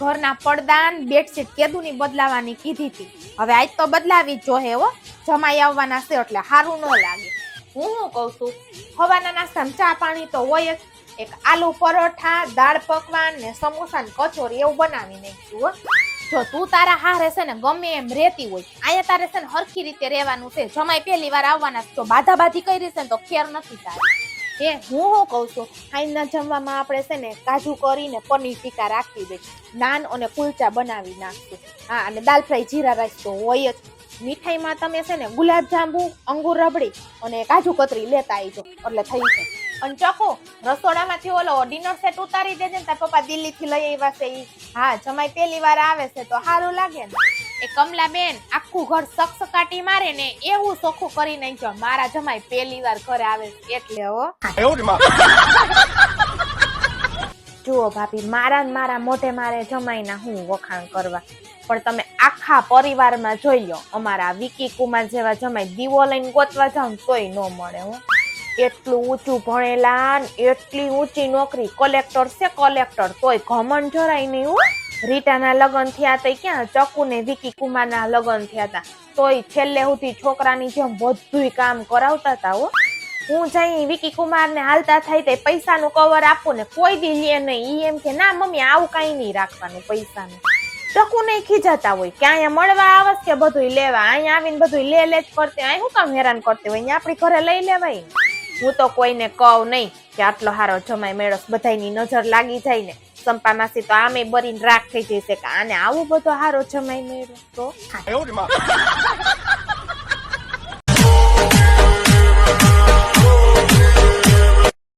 ઘરના પડદા બેડશીટ કેદુની બદલાવાની કીધી હતી. હવે આજ તો બદલાવી જો હે હો. જમાઈ આવવાના છે એટલે સારું ન લાગે. હું શું કહું છું? હવાના નાસ્તામાં ચા પાણી તો હોય જ. એક આલુ પરોઠા, દાળ પકવાન ને સમોસા ને કચોરી એવું બનાવી નાખ્યું હો. જો તું તારા હારે છે ને ગમે એમ રેતી હોય, અહીંયા તારે છે ને હરખી રીતે રહેવાનું છે. જમાઈ પહેલી વાર આવવાના. તો બાધા બાધી કરી છે ને તો ખેર નથી તારે એ હું શું કહું છું? હાઈના જમવામાં આપણે છે ને કાજુ કરીને પનીર ટીકા રાખી દે. નાન અને કુલચા બનાવી નાખશું. હા, અને દાલ ફ્રાય જીરા રાઈસ તો હોય જ. મીઠાઈમાં તમે છે ને ગુલાબ જાંબુ, અંગુર રબડી અને કાજુ કતરી લેતા આવજો. એટલે થઈ છે. અને ચકો રસોડામાંથી ઓલો ડિનર સેટ ઉતારી દેજે ને તાર પપ્પા દિલ્હીથી લઈ આવ્યા છે હા, જમાઈ પહેલી વાર આવે છે તો સારું લાગે ને. એ કમલાબેન આખું ઘર સકસકાટી મારે ને એવું ચોખ્ખું કરી નાખ્યો. મારા જમાઈ પહેલી વાર ઘરે આવે એટલે હો. જુઓ ભાભી મારા મારા મોઢે મારે જમાઈના હું વખાણ કરવા. પણ તમે આખા પરિવારમાં જોઈ લો અમારા વિકી કુમાર જેવા જમાઈ દીવો લઈને ગોતવા જાઉં તોય ન મળે હું. એટલું ઊંચું ભણેલા એટલી ઊંચી નોકરી કલેક્ટર છે કલેક્ટર તોય ઘમંડ જરાય નહીં હું. રીટાના લગ્ન થયા તો ક્યાં? ચકુ ને વિકી કુમારના લગ્ન થયા હતા તોય છેલ્લે સુધી છોકરાની જેમ બધુંય કામ કરાવતા હતા હો. હું જઈ વિકી કુમાર ને હાલતા થાય તે પૈસાનું કવર આપું ને કોઈ દી લે નહીં. એમ કે, ના મમ્મી, આવું કઈ નહીં રાખવાનું પૈસાનું. ચકુ નહીં ખીજાતા હોય. કે અહીંયા મળવા આવે કે બધું લેવા. અહીંયા આવીને બધું લે લે જ કરતે અહીં શું કામ હેરાન કરતી હોય? અહીંયા આપણી ઘરે લઈ લેવાય. હું તો કોઈને કહું નહીં કે આટલો હારો જમાય મેળસ બધાની નજર લાગી જાય ને. સંપા માસી તો આમે બરીને રાખ થઈ જશે કે આને આવું બધો હારો જમાય મેળો તો?